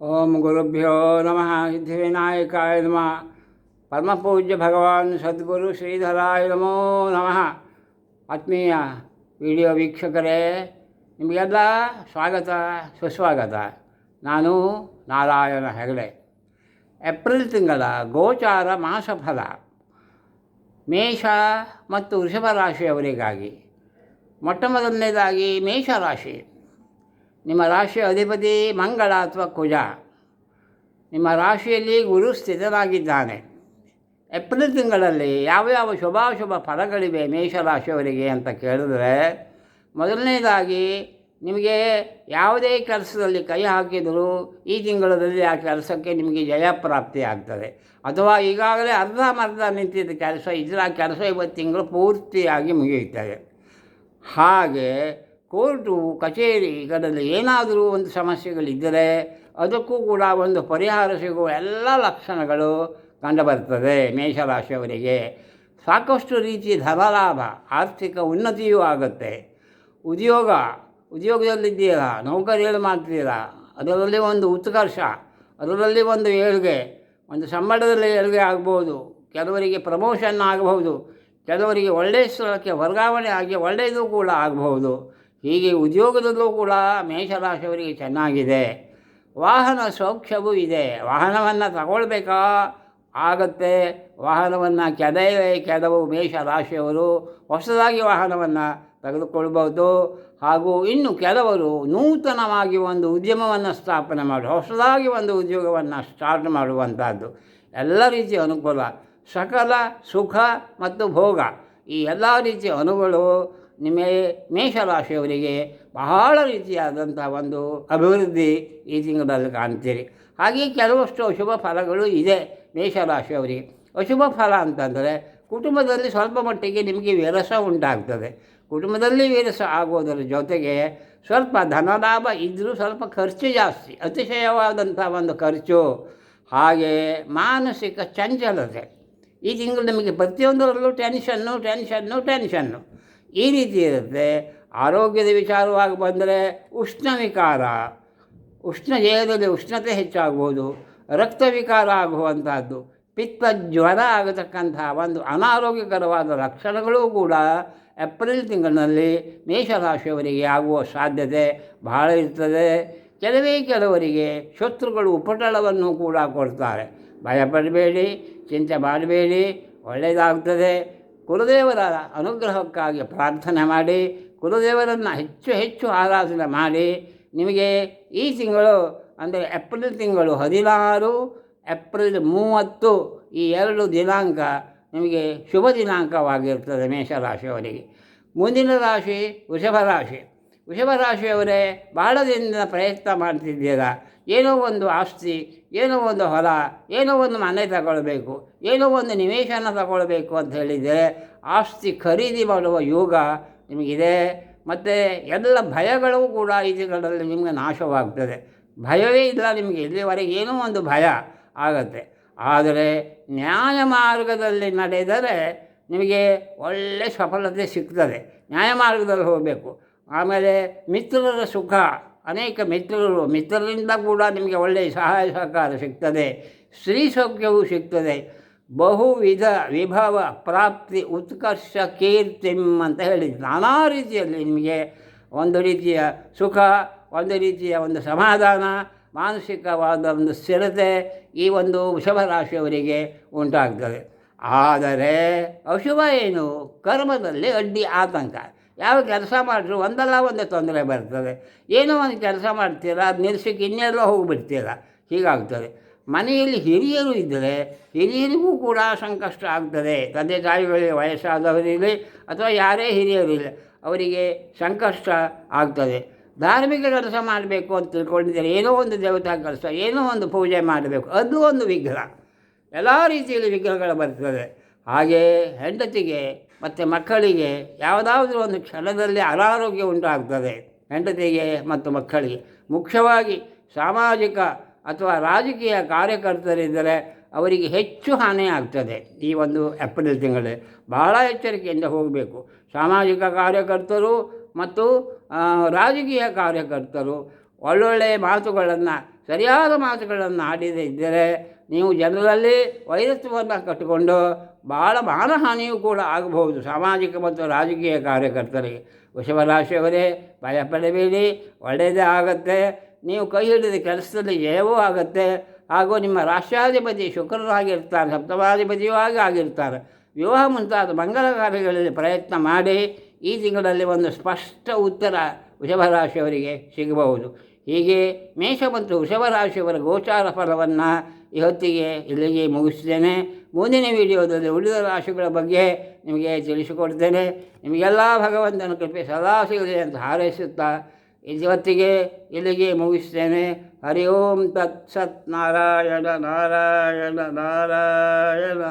ಓಂ ಗುರುಭ್ಯೋ ನಮಃ ಸಿದ್ಧಿವಿನಾಯಕಾಯ ನಮಃ ಪರಮಪೂಜ್ಯ ಭಗವಾನ್ ಸದ್ಗುರು ಶ್ರೀಧರಾಯ ನಮೋ ನಮಃ ಆತ್ಮೀಯ ವಿಡಿಯೋ ವೀಕ್ಷಕರೇ ನಿಮಗೆಲ್ಲ ಸ್ವಾಗತ, ಸುಸ್ವಾಗತ. ನಾನು ನಾರಾಯಣ ಹೆಗಡೆ. ಏಪ್ರಿಲ್ ತಿಂಗಳ ಗೋಚಾರ ಮಾಸಫಲ. ಮೇಷ ಮತ್ತು ವೃಷಭ ರಾಶಿಯವರಿಗಾಗಿ. ಮೊಟ್ಟ ಮೊದಲನೇದಾಗಿ ಮೇಷರಾಶಿ ನಿಮ್ಮ ರಾಶಿಯ ಅಧಿಪತಿ ಮಂಗಳ ಅಥವಾ ಕುಜ. ನಿಮ್ಮ ರಾಶಿಯಲ್ಲಿ ಗುರು ಸ್ಥಿತರಾಗಿದ್ದಾನೆ. ಏಪ್ರಿಲ್ ತಿಂಗಳಲ್ಲಿ ಯಾವ ಯಾವ ಶುಭಾಶುಭ ಫಲಗಳಿವೆ ಮೇಷರಾಶಿಯವರಿಗೆ ಅಂತ ಕೇಳಿದ್ರೆ, ಮೊದಲನೇದಾಗಿ ನಿಮಗೆ ಯಾವುದೇ ಕೆಲಸದಲ್ಲಿ ಕೈ ಹಾಕಿದರೂ ಈ ತಿಂಗಳಲ್ಲಿ ಆ ಕೆಲಸಕ್ಕೆ ನಿಮಗೆ ಜಯಪ್ರಾಪ್ತಿ ಆಗ್ತದೆ. ಅಥವಾ ಈಗಾಗಲೇ ಅರ್ಧ ಮರ್ಧ ನಿಂತಿದ್ದ ಕೆಲಸ, ಇದ್ರೆ ಆ ಕೆಲಸ ಇವತ್ತು ತಿಂಗಳು ಪೂರ್ತಿಯಾಗಿ ಮುಗಿಯುತ್ತದೆ ಹಾಗೆ ಕೋರ್ಟು ಕಚೇರಿಗಳಲ್ಲಿ ಏನಾದರೂ ಒಂದು ಸಮಸ್ಯೆಗಳಿದ್ದರೆ ಅದಕ್ಕೂ ಕೂಡ ಒಂದು ಪರಿಹಾರ ಸಿಗುವ ಎಲ್ಲ ಲಕ್ಷಣಗಳು ಕಂಡುಬರ್ತದೆ ಮೇಷರಾಶಿಯವರಿಗೆ. ಸಾಕಷ್ಟು ರೀತಿ ಧನಲಾಭ, ಆರ್ಥಿಕ ಉನ್ನತಿಯೂ ಆಗುತ್ತೆ. ಉದ್ಯೋಗ, ಉದ್ಯೋಗದಲ್ಲಿದ್ದೀರಾ? ನೌಕರಿಗಳು ಮಾಡ್ತೀರಾ? ಅದರಲ್ಲಿ ಒಂದು ಉತ್ಕರ್ಷ, ಅದರಲ್ಲಿ ಒಂದು ಏಳಿಗೆ, ಒಂದು ಸಂಬಳದಲ್ಲಿ ಏಳಿಗೆ ಆಗ್ಬೋದು. ಕೆಲವರಿಗೆ ಪ್ರಮೋಷನ್ ಆಗಬಹುದು ಕೆಲವರಿಗೆ ಒಳ್ಳೆಯ ಸ್ಥಳಕ್ಕೆ ವರ್ಗಾವಣೆ ಆಗಿ ಒಳ್ಳೆಯದು ಕೂಡ ಆಗಬಹುದು ಹೀಗೆ ಉದ್ಯೋಗದಲ್ಲೂ ಕೂಡ ಮೇಷರಾಶಿಯವರಿಗೆ ಚೆನ್ನಾಗಿದೆ. ವಾಹನ ಸೌಖ್ಯವೂ ಇದೆ. ವಾಹನವನ್ನು ತಗೊಳ್ಬೇಕಾ? ಆಗತ್ತೆ. ವಾಹನವನ್ನು ಕೆಡವೇ ಕೆಲವು ಮೇಷರಾಶಿಯವರು ಹೊಸದಾಗಿ ವಾಹನವನ್ನು ತೆಗೆದುಕೊಳ್ಬೋದು ಹಾಗೂ ಇನ್ನು ಕೆಲವರು ನೂತನವಾಗಿ ಒಂದು ಉದ್ಯಮವನ್ನು ಸ್ಥಾಪನೆ ಮಾಡಿ, ಹೊಸದಾಗಿ ಒಂದು ಉದ್ಯೋಗವನ್ನು ಸ್ಟಾರ್ಟ್ ಮಾಡುವಂಥದ್ದು. ಎಲ್ಲ ರೀತಿಯ ಅನುಕೂಲ. ಸಕಲ ಸುಖ ಮತ್ತು ಭೋಗ. ಈ ಎಲ್ಲ ರೀತಿಯ ಅನುಗಳು ನಿಮ್ಮ ಮೇಷರಾಶಿಯವರಿಗೆ ಬಹಳ ರೀತಿಯಾದಂಥ ಒಂದು ಅಭಿವೃದ್ಧಿ ಈ ತಿಂಗಳಲ್ಲಿ ಕಾಣ್ತೀರಿ. ಹಾಗೆ ಕೆಲವಷ್ಟು ಅಶುಭ ಫಲಗಳು ಇದೆ ಮೇಷರಾಶಿಯವರಿಗೆ. ಅಶುಭ ಫಲ ಅಂತಂದರೆ ಕುಟುಂಬದಲ್ಲಿ ಸ್ವಲ್ಪ ಮಟ್ಟಿಗೆ ನಿಮಗೆ ವಿರಸ ಉಂಟಾಗ್ತದೆ. ಕುಟುಂಬದಲ್ಲಿ ವಿರಸ ಆಗೋದರ ಜೊತೆಗೆ ಸ್ವಲ್ಪ ಧನಲಾಭ ಇದ್ದರೂ ಸ್ವಲ್ಪ ಖರ್ಚು ಜಾಸ್ತಿ ಅತಿಶಯವಾದಂಥ ಒಂದು ಖರ್ಚು, ಹಾಗೆ ಮಾನಸಿಕ ಚಂಚಲತೆ. ಈ ತಿಂಗಳು ನಿಮಗೆ ಪ್ರತಿಯೊಂದರಲ್ಲೂ ಟೆನ್ಷನ್ನು ಟೆನ್ಷನ್ನು ಟೆನ್ಷನ್ನು ಈ ರೀತಿ ಇರುತ್ತೆ ಆರೋಗ್ಯದ ವಿಚಾರವಾಗಿ ಬಂದರೆ ಉಷ್ಣ ವಿಕಾರ ಉಷ್ಣ ದೇಹದಲ್ಲಿ ಉಷ್ಣತೆ ಹೆಚ್ಚಾಗ್ಬೋದು. ರಕ್ತ ವಿಕಾರ ಆಗುವಂಥದ್ದು. ಪಿತ್ತ ಜ್ವರ ಆಗತಕ್ಕಂತಹ ಒಂದು ಅನಾರೋಗ್ಯಕರವಾದ ಲಕ್ಷಣಗಳು ಕೂಡ ಏಪ್ರಿಲ್ ತಿಂಗಳಿನಲ್ಲಿ ಮೇಷರಾಶಿಯವರಿಗೆ ಆಗುವ ಸಾಧ್ಯತೆ ಬಹಳ ಇರ್ತದೆ. ಕೆಲವೇ ಕೆಲವರಿಗೆ ಶತ್ರುಗಳು ಉಪಟಳವನ್ನು ಕೂಡ ಕೊಡ್ತಾರೆ. ಭಯಪಡಬೇಡಿ, ಚಿಂತೆ ಮಾಡಬೇಡಿ, ಒಳ್ಳೆಯದಾಗ್ತದೆ. ಕುಲದೇವರ ಅನುಗ್ರಹಕ್ಕಾಗಿ ಪ್ರಾರ್ಥನೆ ಮಾಡಿ, ಕುಲದೇವರನ್ನು ಹೆಚ್ಚು ಹೆಚ್ಚು ಆರಾಧನೆ ಮಾಡಿ. ನಿಮಗೆ ಈ ತಿಂಗಳು ಅಂದರೆ ಏಪ್ರಿಲ್ ತಿಂಗಳು ಹದಿನಾರು, ಏಪ್ರಿಲ್ ಮೂವತ್ತು ಈ ಎರಡು ದಿನಾಂಕ ನಿಮಗೆ ಶುಭ ದಿನಾಂಕವಾಗಿರ್ತದೆ ಮೇಷರಾಶಿಯವರಿಗೆ. ಮುಂದಿನ ರಾಶಿ ವೃಷಭ ರಾಶಿ. ವೃಷಭ ರಾಶಿಯವರೇ ಬಹಳ ದಿನದಿಂದ ಪ್ರಯತ್ನ ಮಾಡ್ತಿದ್ದೀರಾ? ಏನೋ ಒಂದು ಆಸ್ತಿ, ಏನೋ ಒಂದು ಹೊಲ, ಏನೋ ಒಂದು ಮನೆ ತಗೊಳ್ಬೇಕು, ಏನೋ ಒಂದು ನಿವೇಶನ ತಗೊಳ್ಬೇಕು ಅಂತ ಹೇಳಿದರೆ ಆಸ್ತಿ ಖರೀದಿ ಮಾಡುವ ಯೋಗ ನಿಮಗಿದೆ. ಮತ್ತು ಎಲ್ಲ ಭಯಗಳು ಕೂಡ ಈ ದಿನಗಳಲ್ಲಿ ನಿಮಗೆ ನಾಶವಾಗ್ತದೆ. ಭಯವೇ ಇಲ್ಲ ನಿಮಗೆ, ಇಲ್ಲಿವರೆಗೆ ಏನೋ ಒಂದು ಭಯ ಆಗತ್ತೆ. ಆದರೆ ನ್ಯಾಯ ಮಾರ್ಗದಲ್ಲಿ ನಡೆದರೆ ನಿಮಗೆ ಒಳ್ಳೆ ಸಫಲತೆ ಸಿಗ್ತದೆ. ನ್ಯಾಯಮಾರ್ಗದಲ್ಲಿ ಹೋಗಬೇಕು. ಆಮೇಲೆ ಮಿತ್ರರ ಸುಖ. ಅನೇಕ ಮಿತ್ರರು, ಮಿತ್ರರಿಂದ ಕೂಡ ನಿಮಗೆ ಒಳ್ಳೆಯ ಸಹಾಯ ಸಹಕಾರ ಸಿಗ್ತದೆ, ಸ್ತ್ರೀ ಸೌಖ್ಯವೂ ಸಿಗ್ತದೆ. ಬಹುವಿಧ ವಿಭವ ಪ್ರಾಪ್ತಿ ಉತ್ಕರ್ಷ ಕೀರ್ತಿಂ ಅಂತ ಹೇಳಿ ನಾನಾ ರೀತಿಯಲ್ಲಿ ನಿಮಗೆ ಒಂದು ರೀತಿಯ ಸುಖ, ಒಂದು ರೀತಿಯ ಒಂದು ಸಮಾಧಾನ, ಮಾನಸಿಕವಾದ ಒಂದು ಸ್ಥಿರತೆ ಈ ಒಂದು ವೃಷಭ ರಾಶಿಯವರಿಗೆ ಉಂಟಾಗ್ತದೆ. ಆದರೆ ಅಶುಭ ಏನು? ಕರ್ಮದಲ್ಲಿ ಅಡ್ಡಿ, ಆತಂಕ. ಯಾವ ಕೆಲಸ ಮಾಡಿದ್ರು ಒಂದಲ್ಲ ಒಂದು ತೊಂದರೆ ಬರ್ತದೆ. ಏನೋ ಒಂದು ಕೆಲಸ ಮಾಡ್ತೀರಾ, ಅದು ನಿಲ್ಸಕ್ಕೆ ಇನ್ನೆಲ್ಲೋ ಹೋಗಿಬಿಡ್ತೀರ, ಹೀಗಾಗ್ತದೆ. ಮನೆಯಲ್ಲಿ ಹಿರಿಯರು ಇದ್ದರೆ, ಹಿರಿಯರಿಗೂ ಕೂಡ ಸಂಕಷ್ಟ ಆಗ್ತದೆ. ತಂದೆ ತಾಯಿಗಳಿಗೆ ವಯಸ್ಸಾದವರಿರಲಿ ಅಥವಾ ಯಾರೇ ಇಲ್ಲ ಅವರಿಗೆ ಸಂಕಷ್ಟ ಆಗ್ತದೆ. ಧಾರ್ಮಿಕ ಕೆಲಸ ಮಾಡಬೇಕು ಅಂತ ತಿಳ್ಕೊಂಡಿದ್ದಾರೆ ಏನೋ ಒಂದು ದೇವತಾ ಕೆಲಸ, ಏನೋ ಒಂದು ಪೂಜೆ ಮಾಡಬೇಕು, ಅದು ಒಂದು ವಿಗ್ರಹ. ಎಲ್ಲ ರೀತಿಯಲ್ಲಿ ವಿಗ್ರಹಗಳು ಬರ್ತದೆ. ಹಾಗೆ ಹೆಂಡತಿಗೆ ಮತ್ತು ಮಕ್ಕಳಿಗೆ ಯಾವುದಾದ್ರೂ ಒಂದು ಕ್ಷಣದಲ್ಲಿ ಅನಾರೋಗ್ಯ ಉಂಟಾಗ್ತದೆ. ಹೆಂಡತಿಗೆ ಮತ್ತು ಮಕ್ಕಳಿಗೆ. ಮುಖ್ಯವಾಗಿ ಸಾಮಾಜಿಕ ಅಥವಾ ರಾಜಕೀಯ ಕಾರ್ಯಕರ್ತರಿದ್ದರೆ ಅವರಿಗೆ ಹೆಚ್ಚು ಹಾನಿ ಆಗ್ತದೆ. ಈ ಒಂದು ಏಪ್ರಿಲ್ ತಿಂಗಳಲ್ಲಿ ಬಹಳ ಎಚ್ಚರಿಕೆಯಿಂದ ಹೋಗಬೇಕು. ಸಾಮಾಜಿಕ ಕಾರ್ಯಕರ್ತರು ಮತ್ತು ರಾಜಕೀಯ ಕಾರ್ಯಕರ್ತರು ಒಳ್ಳೊಳ್ಳೆಯ ಮಾತುಗಳನ್ನು ಸರಿಯಾದ ಮಾತುಗಳನ್ನು ಆಡಿದೆ ಇದ್ದರೆ ನೀವು ಜನರಲ್ಲಿ ವೈರತ್ವವನ್ನು ಕಟ್ಟಿಕೊಂಡು ಭಾಳ ಮಾನಹಾನಿಯೂ ಕೂಡ ಆಗಬಹುದು. ಸಾಮಾಜಿಕ ಮತ್ತು ರಾಜಕೀಯ ಕಾರ್ಯಕರ್ತರಿಗೆ. ವೃಷಭರಾಶಿಯವರೇ ಭಯಪಡಬೇಡಿ. ಒಳ್ಳೆಯದೇ ಆಗುತ್ತೆ. ನೀವು ಕೈ ಹಿಡಿದ ಕೆಲಸದಲ್ಲಿ ಜಯವೂ ಆಗುತ್ತೆ. ಹಾಗೂ ನಿಮ್ಮ ರಾಷ್ಟ್ರಾಧಿಪತಿ ಶುಕ್ರರಾಗಿರ್ತಾರೆ, ಸಪ್ತಮಾಧಿಪತಿಯೂ ಆಗಿ ಆಗಿರ್ತಾರೆ. ವಿವಾಹ ಮುಂತಾದ ಮಂಗಲ ಕಾರ್ಯಗಳಲ್ಲಿ ಪ್ರಯತ್ನ ಮಾಡಿ ಈ ತಿಂಗಳಲ್ಲಿ ಒಂದು ಸ್ಪಷ್ಟ ಉತ್ತರ ವೃಷಭರಾಶಿಯವರಿಗೆ ಸಿಗಬಹುದು. ಹೀಗೆ ಮೇಷ ಮತ್ತು ವೃಷಭರಾಶಿಯವರ ಗೋಚಾರ ಫಲವನ್ನು ಇವತ್ತಿಗೆ ಇಲ್ಲಿಗೆ ಮುಗಿಸ್ತೇನೆ. ಮುಂದಿನ ವಿಡಿಯೋದಲ್ಲಿ ಉಳಿದ ರಾಶಿಗಳ ಬಗ್ಗೆ ನಿಮಗೆ ತಿಳಿಸಿಕೊಡ್ತೇನೆ. ನಿಮಗೆಲ್ಲ ಭಗವಂತನ ಕೃಪೆ ಸದಾ ಸಿಗಲಿ ಅಂತ ಹಾರೈಸುತ್ತಾ ಇವತ್ತಿಗೆ ಇಲ್ಲಿಗೆ ಮುಗಿಸ್ತೇನೆ. ಹರಿ ಓಂ ತತ್ಸತ್ ನಾರಾಯಣ ನಾರಾಯಣ ನಾರಾಯಣ.